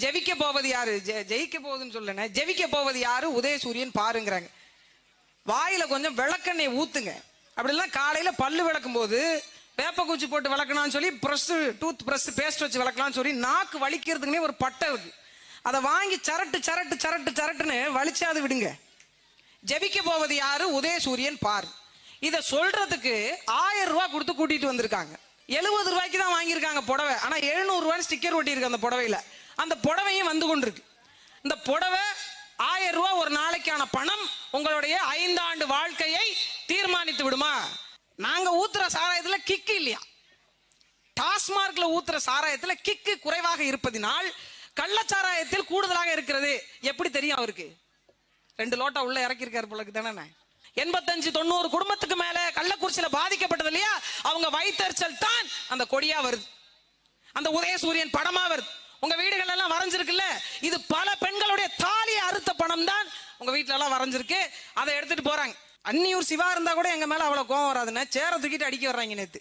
ஜெயிக்க போவது யாரு? ஜெ- ஜெயிக்க போகுதுன்னு சொல்லல. ஜெயிக்க போவது யாரு? உதயசூரியன் பாருங்கிறாங்க. வாயில கொஞ்சம் விளக்கெண்ணெய் ஊத்துங்க. அப்படிலாம் காலையில பல்லு விளக்கும் போது வேப்பக்குச்சி போட்டு விளக்கணும்னு சொல்லி ப்ரெஸ் டூத் ப்ரெஸ் பேஸ்ட் வச்சு விளக்கலாம்னு சொல்லி நாக்கு வலிக்கிறதுக்குனே ஒரு பட்டை இருக்கு. அதை வாங்கி சரட்டு சரட்டு சரட்டு சரட்டுன்னு வலிச்சாது விடுங்க. ஜெபிக்க போவது யாரு? உதயசூரியன் பார். இத சொல்றதுக்கு ஆயிரம் ரூபாய் கொடுத்து கூட்டிட்டு வந்திருக்காங்க. எழுபது ரூபாய்க்கு தான் வாங்கியிருக்காங்க புடவை. ஆனா எழுநூறு ரூபாய் ஸ்டிக்கர் ஒட்டியிருக்கு அந்த புடவையில. அந்த புடவையும் வந்து கொண்டிருக்கு. இந்த புடவை ஆயிரம் ரூபாய் ஒரு நாளைக்கான பணம் உங்களுடைய ஐந்தாண்டு வாழ்க்கையை தீர்மானித்து விடுமா? நாங்க ஊத்துற சாராயத்துல கிக்கு இல்லையா? டாஸ்மார்க்ல ஊத்துற சாராயத்துல கிக்கு குறைவாக இருப்பதினால் கள்ளச்சாராயத்தில் கூடுதலாக இருக்கிறது. எப்படி தெரியும் அவருக்கு? ரெண்டு லோட்டா உள்ள இறக்கியிருக்காரு போலக்கு தானே? எண்பத்தஞ்சு தொண்ணூறு குடும்பத்துக்கு மேல கள்ளக்குறிச்சியில பாதிக்கப்பட்டது இல்லையா? அவங்க வயிற்றுச்சல் தான் அந்த கொடியா வருது. அந்த உதயசூரியன் படமா வருது. உங்க வீடுகள் எல்லாம் வரைஞ்சிருக்குல்ல? இது பல பெண்களுடைய தாலியை அறுத்த பணம் தான் உங்க வீட்டுல எல்லாம் வரைஞ்சிருக்கு. அதை எடுத்துட்டு போறாங்க. அன்னியூர் சிவா இருந்தா கூட எங்க மேல அவ்வளவு கோவம் வராதுன்னு சேர தூக்கிட்டு அடிக்க வர்றாங்க நேத்து.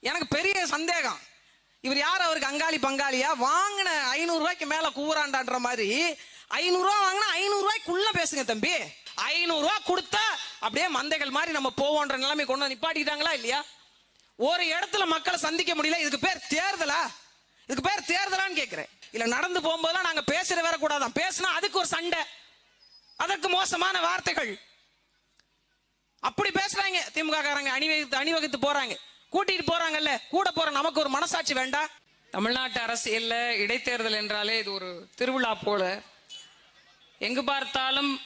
எனக்கு பெரிய சந்தேகம். இவர் யார்? அவருக்கு அங்காளி பங்காளியா? வாங்கின ஐநூறு ரூபாய்க்கு மேல கூறாண்டான்ற மாதிரி ஐநூறு ரூபா வாங்கினா ஐநூறு ரூபாய்க்குள்ள பேசுங்க தம்பி. ஐநூறு ரூபா கொடுத்தா அப்படியே மந்தைகள் மாதிரி நம்ம போவோன்ற நிலைமை கொண்டு வந்து இல்லையா? ஒரு இடத்துல மக்களை சந்திக்க முடியல. இதுக்கு பேர் தேர்தலா? இதுக்கு பேர் தேர்தலான்னு கேட்கிறேன் இல்ல நடந்து போகும்போதெல்லாம் நாங்க பேசுற வேற கூடாதான். பேசினா அதுக்கு ஒரு சண்டை. அதற்கு மோசமான வார்த்தைகள். அப்படி பேசுறாங்க. திமுக காரங்க அணிவகுத்து அணிவகுத்து போறாங்க. கூட்டிட்டு போறாங்கல்ல கூட போற நமக்கு ஒரு மனசாட்சி வேண்டாம் தமிழ்நாட்டு அரசியல்ல இடைத்தேர்தல் என்றாலே இது ஒரு திருவிழா போல. எங்கு பார்த்தாலும்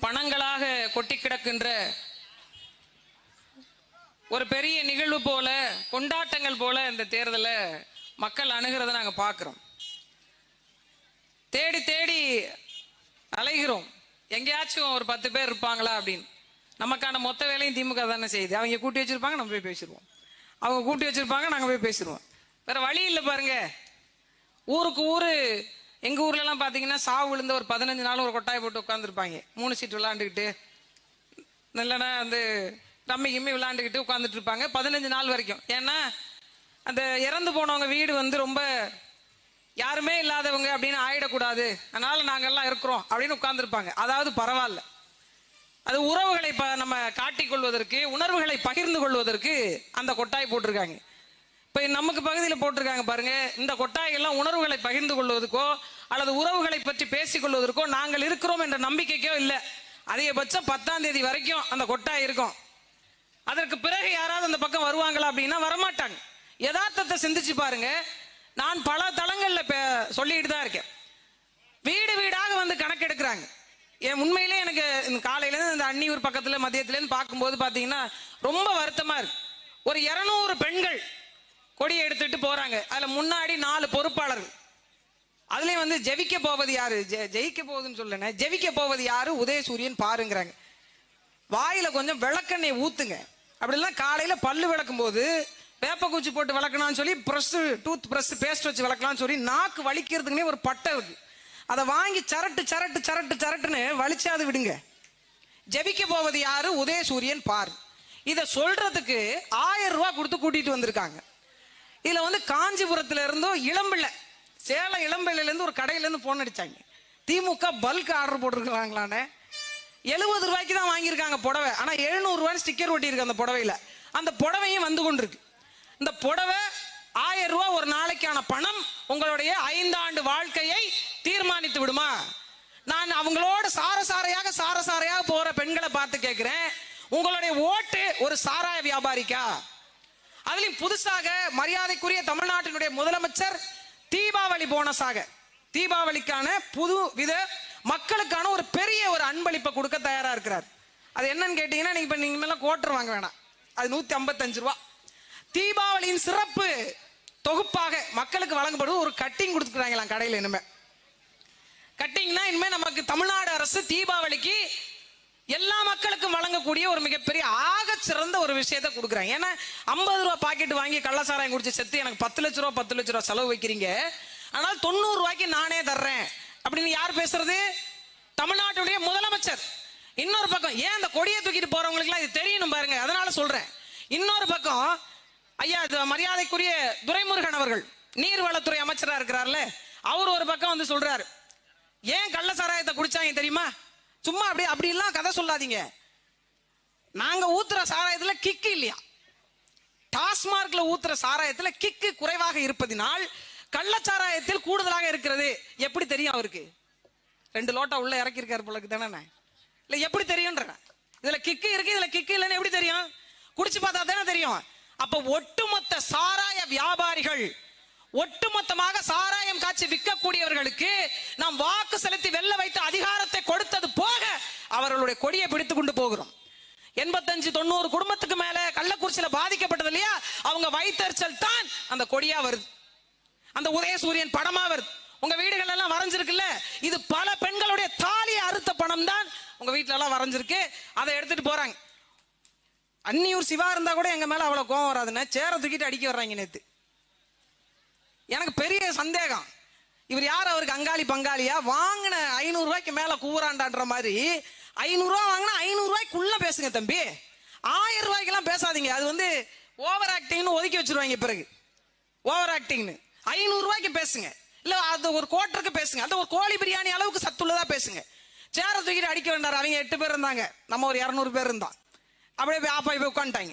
பணங்களாக கொட்டி கிடக்கின்ற ஒரு பெரிய நிகழ்வு போல கொண்டாட்டங்கள் போல இந்த தேர்தலை மக்கள் அணுகிறத நாங்கள் பார்க்குறோம் தேடி தேடி அலைகிறோம். எங்கேயாச்சும் ஒரு பத்து பேர் இருப்பாங்களா அப்படின்னு. நமக்கான மொத்த வேலையும் திமுக தானே செய்யுது. அவங்க கூட்டி வச்சிருப்பாங்க நம்ம போய் பேசிடுவோம். அவங்க கூட்டி வச்சிருப்பாங்க நாங்கள் போய் பேசிடுவோம். வேறு வழி இல்லை பாருங்கள் ஊருக்கு ஊர் எங்கள் ஊர்லலாம் பார்த்தீங்கன்னா சாவு விழுந்த ஒரு பதினஞ்சு நாள் ஒரு கொட்டாய் போட்டு உட்காந்துருப்பாங்க மூணு சீட் விளாண்டுக்கிட்டு இல்லைன்னா வந்து ரம்மி கிம்மி விளாண்டுக்கிட்டு உட்காந்துட்டு இருப்பாங்க. பதினஞ்சு நாள் வரைக்கும். ஏன்னா அந்த இறந்து போனவங்க வீடு வந்து ரொம்ப யாருமே இல்லாதவங்க அப்படின்னு ஆயிடக்கூடாது. அதனால நாங்கள்லாம் இருக்கிறோம் அப்படின்னு உட்கார்ந்துருப்பாங்க. அதாவது பரவாயில்ல. அது உறவுகளை ப நம்ம காட்டிக்கொள்வதற்கு உணர்வுகளை பகிர்ந்து கொள்வதற்கு அந்த கொட்டாய் போட்டிருக்காங்க. இப்போ நமக்கு பகுதியில் போட்டிருக்காங்க பாருங்க. இந்த கொட்டாயெல்லாம் உணர்வுகளை பகிர்ந்து கொள்வதற்கோ அல்லது உறவுகளை பற்றி பேசிக்கொள்வதற்கோ நாங்கள் இருக்கிறோம் என்ற நம்பிக்கைக்கோ இல்லை. அதிகபட்சம் பத்தாம் தேதி வரைக்கும் அந்த கொட்டாய் இருக்கும். அதற்கு பிறகு யாராவது அந்த பக்கம் வருவாங்களா அப்படின்னா வரமாட்டாங்க. யதார்த்தத்தை சிந்திச்சு பாருங்க. நான் பல தளங்கள்ல சொல்லிட்டு தான் இருக்கேன். வீடு வீடாக வந்து கணக்கெடுக்கிறாங்க. என் உண்மையிலே எனக்கு இந்த காலையிலேருந்து இந்த அன்னியூர் பக்கத்தில் மதியத்துலேருந்து பார்க்கும்போது பார்த்தீங்கன்னா ரொம்ப வருத்தமாக இருக்கு. ஒரு இரநூறு பெண்கள் கொடியை எடுத்துட்டு போகிறாங்க அதில் முன்னாடி நாலு பொறுப்பாளர்கள். அதுலேயும் வந்து ஜெபிக்க போவது யாரு? ஜெ- ஜெயிக்க போகுதுன்னு சொல்லல. ஜெபிக்க போவது யாரு? உதயசூரியன் பாருங்கிறாங்க. வாயில் கொஞ்சம் விளக்கெண்ணெய் ஊத்துங்க. அப்படிலாம் காலையில் பல்லு விளக்கும் போது வேப்பக்குச்சி போட்டு விளக்கணும்னு சொல்லி ப்ரெஸ் டூத் ப்ரெஸ் பேஸ்ட் வச்சு விளக்கலாம்னு சொல்லி நாக்கு வலிக்கிறதுக்குனே ஒரு பட்டை இருக்கு. அதை வாங்கி சரட்டு சரட்டு சரட்டு சரட்டுன்னு வலிச்சாது விடுங்க. ஜெபிக்க போவது யாரு? உதயசூரியன் பார். இதை சொல்றதுக்கு ஆயிரம் ரூபா கொடுத்து கூட்டிட்டு வந்திருக்காங்க. இதுல வந்து காஞ்சிபுரத்துல இருந்தும் இளம்பிள்ளை சேலம் இளம்பிள்ளையில இருந்து ஒரு கடையில இருந்து போன் அடிச்சாங்க. திமுக பல்க் ஆர்டர் போட்டிருக்கலாங்களானே எழுபது ரூபாய்க்கு தான் வாங்கியிருக்காங்க புடவை. ஆனா எழுநூறு ரூபாய் ஸ்டிக்கர் ஒட்டி இருக்கு அந்த புடவையில. அந்த புடவையும் வந்து கொண்டிருக்கு. இந்த புடவை ஆயிரம் ரூபா ஒரு நாளைக்கான பணம் உங்களுடைய ஐந்தாண்டு வாழ்க்கையை தீர்மானித்து விடுமா? நான் அவங்களோட சாரசாரையாக சாரசாரையாக போற பெண்களை பார்த்து கேட்கிறேன் உங்களுடைய ஓட்டு ஒரு சாராய வியாபாரிக்கா? அதுலயும் புதுசாக மரியாதைக்குரிய தமிழ்நாட்டினுடைய முதலமைச்சர் தீபாவளி போனஸாக தீபாவளிக்கான புது வித மக்களுக்கான ஒரு பெரிய ஒரு அன்பளிப்பை கொடுக்க தயாரா இருக்கிறார். அது என்னன்னு கேட்டீங்கன்னா நீங்க இப்ப நீங்க மேல கோட்டர் வாங்க வேணாம். அது நூத்தி ஐம்பத்தஞ்சு ரூபா. தீபாவளியின் சிறப்பு தொகுப்பாக மக்களுக்கு வழங்கப்படும் ஒரு கட்டிங் கொடுத்துக்கிறாங்களாம் கடையில் இனிமே. கட்டிங்னா இனிமே நமக்கு தமிழ்நாடு அரசு தீபாவளிக்கு எல்லா மக்களுக்கும் வழங்கக்கூடிய ஒரு மிகப்பெரிய ஆக சிறந்த ஒரு விஷயத்தை கொடுக்குறாங்க. ஏன்னா ஐம்பது ரூபா பாக்கெட் வாங்கி கள்ளசாராயம் குடிச்சு செத்து எனக்கு பத்து லட்ச ரூபா பத்து லட்ச ரூபா செலவு வைக்கிறீங்க. ஆனால் தொண்ணூறு ரூபாய்க்கு நானே தர்றேன். அப்படின்னு யார் பேசுறது? தமிழ்நாட்டுடைய முதலமைச்சர். இன்னொரு பக்கம் ஏன் அந்த கொடியை தூக்கிட்டு போறவங்களுக்குலாம் இது தெரியணும் பாருங்க. அதனால சொல்றேன். இன்னொரு பக்கம் ஐயா இது மரியாதைக்குரிய துரைமுருகன் அவர்கள் நீர்வளத்துறை அமைச்சரா இருக்கிறார்ல அவர் ஒரு பக்கம் வந்து சொல்றாரு. ஏன் கள்ள சாராயத்தை குடிச்சாங்க தெரியுமா? சும்மா அப்படி அப்படி எல்லாம் கதை சொல்லாதீங்க. நாங்க ஊத்துற சாராயத்துல கிக்கு இல்லையா? டாஸ்மார்க்ல ஊத்துற சாராயத்துல கிக்கு குறைவாக இருப்பதினால் கள்ளச்சாராயத்தில் கூடுதலாக இருக்கிறது. எப்படி தெரியும் அவருக்கு? ரெண்டு லோட்டா உள்ள இறக்கியிருக்காரு போலக்கு தானே இல்ல எப்படி தெரியும்ன்ற இதுல கிக்கு இருக்கு இதுல கிக்கு இல்லைன்னு எப்படி தெரியும்? குடிச்சு பார்த்தா தானே தெரியும். அப்ப ஒட்டுமொத்த சாராய வியாபாரிகள் ஒட்டுமொத்தமாக சாராயம் காய்ச்சி விற்கக்கூடியவர்களுக்கு நாம் வாக்கு செலுத்தி வெல்ல வைத்த அதிகாரத்தை கொடுத்தது போக அவர்களுடைய கொடியை பிடித்து கொண்டு போகிறோம். எண்பத்தஞ்சு தொண்ணூறு குடும்பத்துக்கு மேல கள்ளக்குறிச்சியில பாதிக்கப்பட்டது இல்லையா? அவங்க வயிற்றுச்சல் தான் அந்த கொடியா வருது. அந்த உதயசூரியன் படமா வருது. உங்க வீடுகள் எல்லாம் வரைஞ்சிருக்குல்ல? இது பல பெண்களுடைய தாலியை அறுத்த பணம் தான் உங்க வீட்டுல எல்லாம் வரைஞ்சிருக்கு. அதை எடுத்துட்டு போறாங்க. அன்னியூர் சிவா இருந்தா கூட எங்க மேல அவ்வளவு கோவம் வராதுன்னு சேர தூக்கிட்டு அடிக்க வர்றாங்க நேத்து. எனக்கு பெரிய சந்தேகம். இவர் யார்? அவருக்கு அங்காளி பங்காளியா? வாங்கின ஐநூறு ரூபாய்க்கு மேல கூறாண்டான்ற மாதிரி. ஐநூறு ரூபா வாங்கினா ஐநூறு ரூபாய்க்குள்ள பேசுங்க தம்பி. ஆயிரம் ரூபாய்க்கெல்லாம் பேசாதீங்க. அது வந்து ஓவர் ஆக்டிங்னு ஒதுக்கி வச்சிருவாங்க பிறகு. ஓவர் ஆக்டிங்னு. ஐநூறு ரூபாய்க்கு பேசுங்க. இல்ல அது ஒரு கோட்டருக்கு பேசுங்க. அது ஒரு கோழி பிரியாணி அளவுக்கு சத்துள்ளதா பேசுங்க. சேர தூக்கிட்டு அடிக்க வேண்டாரு அவங்க எட்டு பேர் இருந்தாங்க. நம்ம ஒரு இரநூறு பேர் இருந்தான் அப்படியே போய் ஆப்பா போய் உட்காந்துட்டாங்க.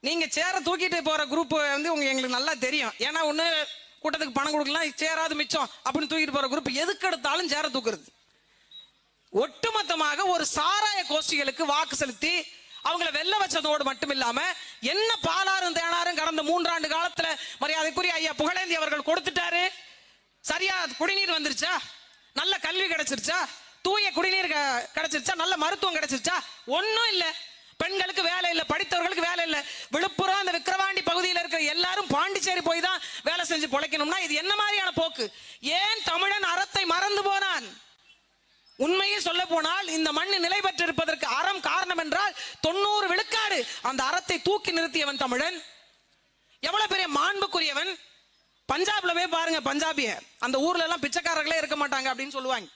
நீங்க சேரை தூக்கிட்டு போற குரூப் வந்து உங்க எங்களுக்கு நல்லா தெரியும். ஏன்னா ஒண்ணு கூட்டத்துக்கு பணம் கொடுக்கலாம் சேராது மிச்சம் அப்படின்னு தூக்கிட்டு போற குரூப் எதுக்கு எடுத்தாலும் சேரை தூக்குறது. ஒட்டுமொத்தமாக ஒரு சாராய கோஷ்டிகளுக்கு வாக்கு செலுத்தி அவங்கள வெல்ல வச்சதோடு மட்டும் இல்லாம என்ன பாலாரும் தேனாரும் கடந்த மூன்றாண்டு காலத்துல மரியாதைக்குரிய ஐயா புகழேந்தி அவர்கள் கொடுத்துட்டாரு. சரியா குடிநீர் வந்துருச்சா? நல்ல கல்வி கிடைச்சிருச்சா? தூய குடிநீர் க- கிடைச்சிருச்சா? நல்ல மருத்துவம் கிடைச்சிருச்சா? ஒன்றும் இல்லை. பெண்களுக்கு வேலை இல்லை படித்தவர்களுக்கு வேலை இல்லை. விழுப்புரம் அந்த விக்கிரவாண்டி பகுதியில் இருக்கிற எல்லாரும் பாண்டிச்சேரி போய் தான் வேலை செஞ்சு பிழைக்கணும்னா இது என்ன மாதிரியான போக்கு? ஏன் தமிழன் அறத்தை மறந்து போனான்? உண்மையை சொல்ல போனால் இந்த மண் நிலை பெற்றிருப்பதற்கு அறம் காரணம் என்றால் தொண்ணூறு விழுக்காடு அந்த அறத்தை தூக்கி நிறுத்தியவன் தமிழன். எவ்வளவு பெரிய மாண்புக்குரியவன்? பஞ்சாப்ல போய் பாருங்க பஞ்சாபிய. அந்த ஊர்ல எல்லாம் பிச்சைக்காரர்களே இருக்க மாட்டாங்க அப்படின்னு சொல்லுவாங்க.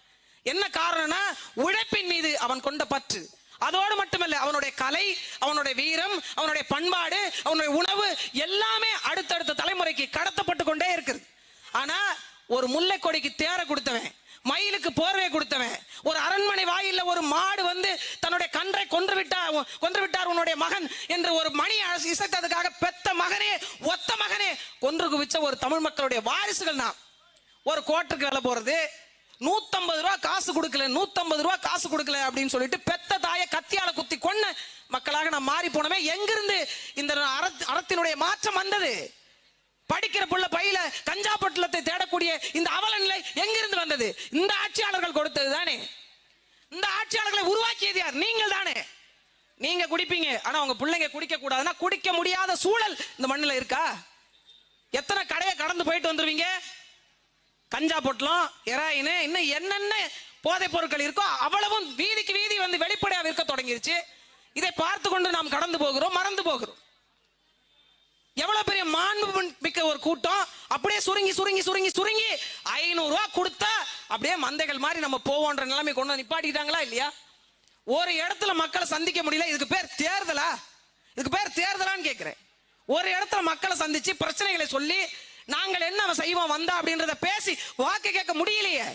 என்ன காரணம்னா உழைப்பின் மீது அவன் கொண்ட பற்று. அதோடு மட்டுமல்ல அவனுடைய கலை அவனுடைய வீரம் அவனுடைய பண்பாடு அவனுடைய உணவு எல்லாமே அடுத்தடுத்த தலைமுறைக்கு கடத்தப்பட்டு கொண்டே இருக்குது. ஆனா ஒரு முல்லை கொடிக்கு தேர கொடுத்தவன் மயிலுக்கு போர்வை கொடுத்தவன் ஒரு அரண்மனை வாயில ஒரு மாடு வந்து தன்னுடைய கன்றை கொன்று விட்டா கொன்று விட்டார் உன்னுடைய மகன் என்று ஒரு மணி இசைத்ததுக்காக பெத்த மகனே ஒத்த மகனே கொன்று குவிச்ச ஒரு தமிழ் மக்களுடைய வாரிசுகள் நான் ஒரு கோட்டுக்கு வேலை போறது நூத்தம்பது ரூபா காசு கொடுக்கல நூத்தம்பது ரூபா காசு கொடுக்கல அப்படின்னு சொல்லிட்டு பெத்த தாயை கத்தியால குத்தி கொன்ன மக்களாக நான் மாறி போனமே. எங்கிருந்து இந்த அறத்தினுடைய மாற்றம் வந்தது? படிக்கிற புள்ள பையில கஞ்சா பொட்டலத்தை தேடக்கூடிய இந்த அவல நிலை எங்கிருந்து வந்தது? இந்த ஆட்சியாளர்கள் கொடுத்தது தானே. இந்த ஆட்சியாளர்களை உருவாக்கியது யார்? நீங்கள் தானே. நீங்க குடிப்பீங்க. ஆனா உங்க பிள்ளைங்க குடிக்க கூடாதுன்னா குடிக்க முடியாத சூழல் இந்த மண்ணில் இருக்கா? எத்தனை கடையை கடந்து போயிட்டு வந்துருவீங்க? கஞ்சா பொட்டலம் எராயின் இன்னும் என்னென்ன போதைப் பொருட்கள் இருக்கோ அவ்வளவும் வீதிக்கு வீதி வந்து வெளிப்படையாக இருக்க தொடங்கிருச்சு. இதை பார்த்து கொண்டு நாம் கடந்து போகிறோம் மறந்து போகிறோம். எவ்வளவு பெரிய மாண்பு மிக்க ஒரு கூட்டம். அப்படியே சுருங்கி சுருங்கி சுருங்கி சுருங்கி ஐநூறு ரூபா கொடுத்தா அப்படியே மந்தைகள் மாதிரி நம்ம போவோன்ற நிலைமை கொண்டு வந்து நிப்பாட்டிக்கிட்டாங்களா இல்லையா? ஒரு இடத்துல மக்களை சந்திக்க முடியல. இதுக்கு பேர் தேர்தலா? இதுக்கு பேர் தேர்தலான்னு கேட்கிறேன். ஒரு இடத்துல மக்களை சந்திச்சு பிரச்சனைகளை சொல்லி நாங்கள் என்ன செய்வோம் வந்தா அப்படின்றத பேசி வாக்கு கேட்க முடியலையே.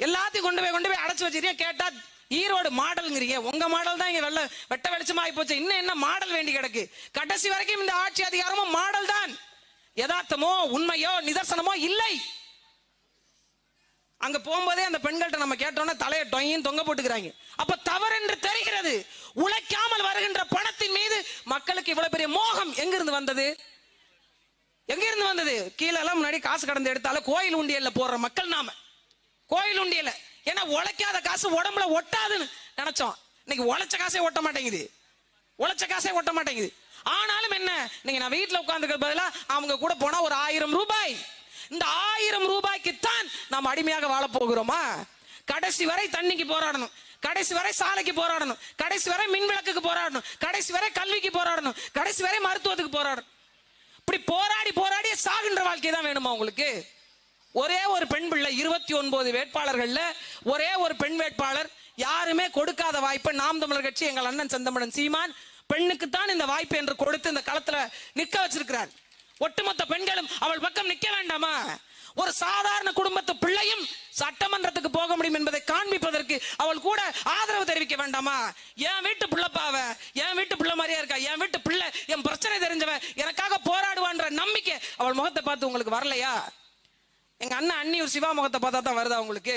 எல்லாத்தையும் கொண்டு போய் கொண்டு போய் அடைச்சு வச்சிருக்கீங்க கேட்டா ஈரோடு மாடல்ங்கிறீங்க உங்க மாடல் தான் இங்க வெள்ள வெட்ட வெளிச்சமா போச்சு. இன்னும் என்ன மாடல் வேண்டி கிடக்கு? கடைசி வரைக்கும் இந்த ஆட்சி அதிகாரமும் மாடல் தான். யதார்த்தமோ உண்மையோ நிதர்சனமோ இல்லை. அங்க போகும்போதே அந்த பெண்கள்ட்ட நம்ம கேட்டோம்னா தலையை டொயின் தொங்க போட்டுக்கிறாங்க. அப்ப தவறு என்று தெரிகிறது. உழைக்காமல் வருகின்ற பணத்தின் மீது மக்களுக்கு இவ்வளவு பெரிய மோகம் எங்கிருந்து வந்தது? எங்க இருந்து வந்தது? கீழே எல்லாம் முன்னாடி காசு கடந்து எடுத்தாலும் கோயில் உண்டியல்ல போடுற மக்கள் நாம. கோயில் உண்டியல்ல. ஏன்னா உழைக்காத காசு உடம்புல ஒட்டாதுன்னு நினைச்சோம். இன்னைக்கு உழைச்ச காசே ஒட்ட மாட்டேங்குது. உழைச்ச காசே ஒட்ட மாட்டேங்குது. ஆனாலும் என்ன? நீங்க நான் வீட்டுல உட்காந்துக்க பதிலா அவங்க கூட போனா ஒரு ஆயிரம் ரூபாய். இந்த ஆயிரம் ரூபாய்க்கு தான் நாம் அடிமையாக வாழ போகிறோமா? கடைசி வரை தண்ணிக்கு போராடணும். கடைசி வரை சாலைக்கு போராடணும். கடைசி வரை மின் விளக்குக்கு போராடணும். கடைசி வரை கல்விக்கு போராடணும். கடைசி வரை மருத்துவத்துக்கு போராடணும். இப்படி போராடி போராடி சாகின்ற வாழ்க்கை தான் வேணுமா உங்களுக்கு? ஒரே ஒரு பெண் பிள்ளை இருபத்தி ஒன்பது வேட்பாளர்கள்ல ஒரே ஒரு பெண் வேட்பாளர் யாருமே கொடுக்காத வாய்ப்பை நாம் தமிழர் கட்சி எங்கள் அண்ணன் செந்தமிழன் சீமான் பெண்ணுக்கு தான் இந்த வாய்ப்பு என்று கொடுத்து இந்த களத்துல நிக்க வச்சிருக்கிறார். ஒட்டுமொத்த பெண்களும் அவள் பக்கம் நிக்க வேண்டாமா? ஒரு சாதாரண குடும்பத்து பிள்ளையும் சட்டமன்றத்துக்கு போக முடியும் என்பதை காண்பிப்பதற்கு அவள் கூட ஆதரவு தெரிவிக்க வேண்டாமா? என் வீட்டு பிள்ளைப்பாவ என் வீட்டு பிள்ளை மாதிரியா இருக்கா? என் வீட்டு பிள்ளை என் பிரச்சனை தெரிஞ்சவன் எனக்காக போற நம்பிக்கை. அவள் முகத்தை பார்த்து உங்களுக்கு வரலையா? எங்க அண்ணன் அண்ணியூர் சிவா முகத்தை பார்த்தா தான் வருதா உங்களுக்கு?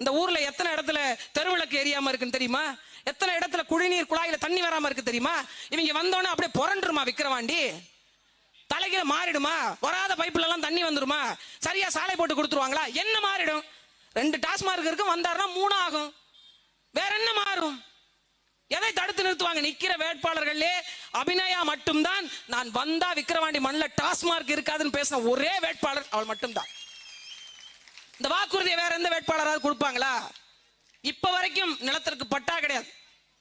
இந்த ஊர்ல எத்தனை இடத்துல தெருவிளக்கு எரியாம இருக்குன்னு தெரியுமா? எத்தனை இடத்துல குடிநீர் குழாயில தண்ணி வராம இருக்கு தெரியுமா? இவங்க வந்தோன்னே அப்படியே புரண்டுருமா விக்கிரவாண்டி? தலைகீழ மாறிடுமா? வராத பைப்புல எல்லாம் தண்ணி வந்துருமா? சரியா சாலை போட்டு கொடுத்துருவாங்களா? என்ன மாறிடும்? ரெண்டு டாஸ்மார்க் இருக்கும் வந்தாருன்னா மூணு ஆகும் வேற என்ன மாறும்? எதை தடுத்து நிறுத்துவாங்க? நிக்கிற வேட்பாளர்களே அபிநயா மட்டும்தான். நான் வந்தா விக்கிரவாண்டி மண்ணில் டாஸ்மார்க் இருக்காதுன்னு பேசின ஒரே வேட்பாளர் அவள் மட்டும்தான். இந்த வாக்குறுதியை வேற எந்த வேட்பாளராவது கொடுப்பாங்களா? இப்ப வரைக்கும் நிலத்திற்கு பட்டா கிடையாது.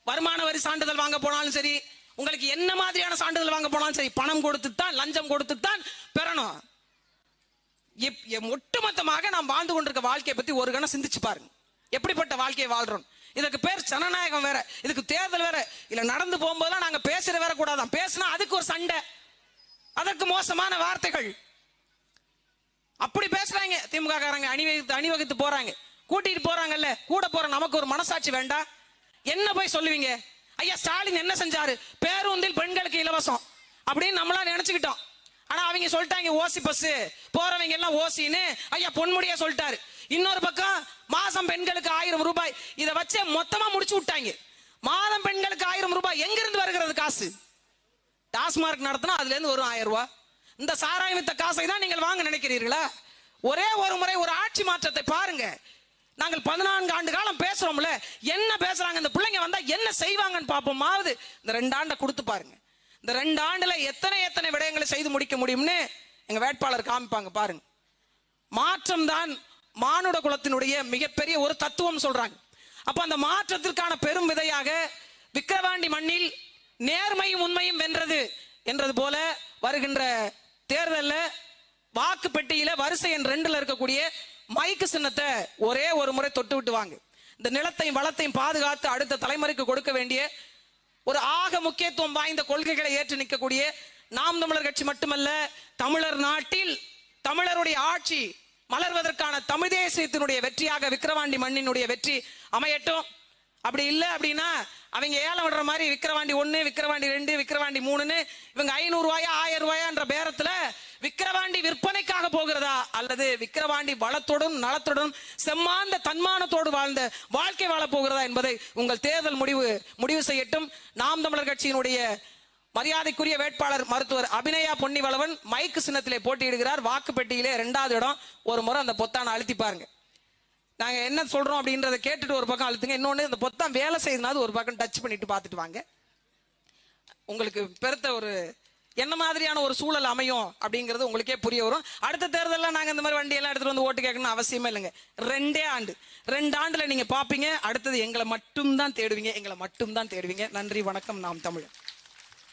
வருமான வரி சான்றிதழ் வாங்க போனாலும் சரி உங்களுக்கு என்ன மாதிரியான சான்றிதழ் வாங்க போனாலும் சரி பணம் கொடுத்து தான் லஞ்சம் கொடுத்து தான் பெறணும் ஒட்டுமொத்தமாக நாம் வாழ்ந்து கொண்டிருக்க வாழ்க்கையை பத்தி ஒரு கணம் சிந்திச்சு பாருங்க. எப்படிப்பட்ட வாழ்க்கையை வாழ்றோம்? இதுக்கு பேர் ஜனநாயகம் வேற. இதுக்கு தேர்தல் வேற. இல்ல நடந்து போகும்போதெல்லாம் நாங்க பேசுற வேற கூடாதான். பேசினா அதுக்கு ஒரு சண்டை. அதற்கு மோசமான வார்த்தைகள். அப்படி பேசுறாங்க. திமுக காரங்க அணிவகுத்து அணிவகுத்து போறாங்க. கூட்டிட்டு போறாங்கல்ல கூட போற நமக்கு ஒரு மனசாட்சி வேண்டாம் என்ன போய் சொல்லுவீங்க? ஐயா ஸ்டாலின் என்ன செஞ்சாரு? பேருந்தில் பெண்களுக்கு இலவசம் அப்படின்னு நம்மளா நினைச்சுக்கிட்டோம். ஆனா அவங்க சொல்லிட்டாங்க ஓசி பஸ் போறவங்க எல்லாம் ஓசின்னு ஐயா பொன்முடியா சொல்லிட்டாரு. இன்னொரு பக்கம் மாசம் பெண்களுக்கு ஆயிரம் ரூபாய். இதை வச்சு மொத்தமா முடிச்சு விட்டாங்க. மாதம் பெண்களுக்கு ஆயிரம் ரூபாய். எங்க இருந்து வருகிறது காசு? டாஸ்மார்க் நடத்தினா அதுல இருந்து வரும் ஆயிரம் ரூபாய் இந்த சாராயம் வித்த காசை தான் நீங்கள் வாங்க நினைக்கிறீர்களா? ஒரே ஒரு முறை ஒரு ஆட்சி மாற்றத்தை பாருங்க. நாங்கள் பதினான்கு ஆண்டு காலம் பேசுறோம்ல. என்ன பேசுறாங்க? இந்த பிள்ளைங்க வந்தா என்ன செய்வாங்கன்னு பார்ப்போமாவது இந்த ரெண்டு ஆண்டை கொடுத்து பாருங்க. இந்த ரெண்டு ஆண்டுல எத்தனை எத்தனை விடயங்களை செய்து முடிக்க முடியும்னு எங்க வேட்பாளர் காமிப்பாங்க பாருங்க. மாற்றம் தான் மானுட குலத்தினுடைய மிகப்பெரிய ஒரு தத்துவம் சொல்றாங்க. அப்ப அந்த மாற்றத்திற்கான பெரும் விதையாக விக்கிரவாண்டி மண்ணில் நேர்மையும் உண்மையும் வென்றது என்றது போல வருகின்ற தேர்தலில் வாக்கு பெட்டியில வரிசை எண் ரெண்டுல இருக்கக்கூடிய மைக்கு சின்னத்தை ஒரே ஒரு முறை தொட்டு விட்டுவாங்க இந்த நிலத்தையும் வளத்தையும் பாதுகாத்து அடுத்த தலைமுறைக்கு கொடுக்க வேண்டிய ஒரு ஆக முக்கியத்துவம் வாய்ந்த கொள்கைகளை ஏற்று நிற்கக்கூடிய நாம் தமிழர் கட்சி மட்டுமல்ல தமிழர் நாட்டில் தமிழருடைய ஆட்சி மலர்வதற்கான தமிழ் தேசியத்தினுடைய வெற்றியாக விக்கிரவாண்டி மண்ணினுடைய வெற்றி அமையட்டும். அப்படி இல்லை அப்படின்னா அவங்க ஏலம் விடுற மாதிரி விக்கிரவாண்டி ஒன்று விக்கிரவாண்டி ரெண்டு விக்கிரவாண்டி மூணுன்னு இவங்க ஐநூறு ரூபாயா ஆயிரம் ரூபாயான்ற பேரத்தில் விக்கிரவாண்டி விற்பனைக்காக போகிறதா? அல்லது விக்கிரவாண்டி வளத்துடன் நலத்துடன் செம்மாந்த தன்மானத்தோடு வாழ்ந்த வாழ்க்கை வாழ போகிறதா என்பதை உங்கள் தேர்தல் முடிவு முடிவு செய்யட்டும். நாம் தமிழர் கட்சியினுடைய மரியாதைக்குரிய வேட்பாளர் மருத்துவர் அபிநயா பொன்னிவளவன் மைக்கு சின்னத்திலே போட்டியிடுகிறார். வாக்கு பெட்டியிலே இடம். ஒரு முறை அந்த பொத்தானை அழுத்தி பாருங்க. நாங்க என்ன சொல்றோம் அப்படின்றத கேட்டுட்டு ஒரு பக்கம் அழுத்துங்க. இன்னொன்னு இந்த பொத்தான் வேலை செய்யுதுனாவது ஒரு பக்கம் டச் பண்ணிட்டு பார்த்துட்டு வாங்க. உங்களுக்கு பெருத்த ஒரு என்ன மாதிரியான ஒரு சூழல் அமையும் அப்படிங்கிறது உங்களுக்கே புரிய வரும். அடுத்த தேர்தலில் நாங்கள் இந்த மாதிரி வண்டியெல்லாம் எடுத்துகிட்டு வந்து ஓட்டு கேட்கணும் அவசியமே இல்லைங்க. ரெண்டே ஆண்டு. ரெண்டு ஆண்டில் நீங்கள் பார்ப்பீங்க. அடுத்தது எங்களை மட்டும்தான் தேடுவீங்க. எங்களை மட்டும்தான் தேடுவீங்க. நன்றி வணக்கம். நாம் தமிழ்